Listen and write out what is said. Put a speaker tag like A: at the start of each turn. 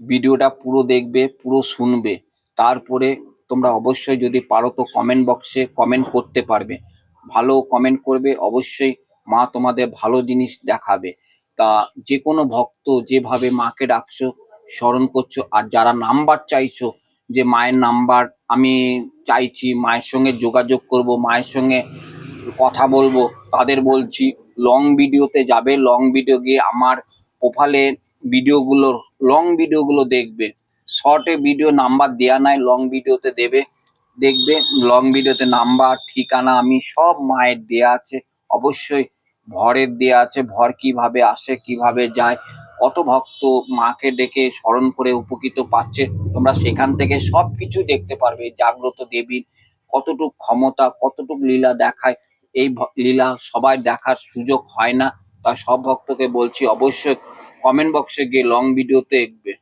A: ভিডিওটা পুরো দেখবে, পুরো শুনবে। তারপরে তোমরা অবশ্যই যদি পারো তো কমেন্ট বক্সে কমেন্ট করতে পারবে। ভালো কমেন্ট করবে, অবশ্যই মা তোমাদের ভালো জিনিস দেখাবে। তা যে কোনো ভক্ত যেভাবে মাকে ডাকছো, স্মরণ করছ, আর যারা নাম্বার চাইছো যে মায়ের নাম্বার আমি চাইছি মায়ের সঙ্গে যোগাযোগ করব, মায়ের সঙ্গে কথা বলব, তাদের বলছি লং ভিডিওতে যাবে লং ভিডিও গিয়ে আমার প্রোফাইলে ভিডিওগুলো লং ভিডিওগুলো দেখবে। শর্টে ভিডিও নাম্বার দেয়া নাই লং ভিডিওতে দেবে। দেখবে লং ভিডিওতে নাম্বার ঠিকানা, আমি সব মায়ের দেয়া আছে। অবশ্যই ভরের দেয়া আছে, ভর কীভাবে আসে, কীভাবে যায়, কত ভক্ত মাকে ডেকে স্মরণ করে উপকৃত পাচ্ছে, তোমরা সেখান থেকে সব কিছু দেখতে পারবে, জাগ্রত দেবীর কতটুক ক্ষমতা, কতটুক লীলা দেখায়। এই লীলা সবাই দেখার সুযোগ হয় না। তাই সব ভক্তকে বলছি, অবশ্যই কমেন্ট বক্সে গিয়ে লং ভিডিওতে দেখবে।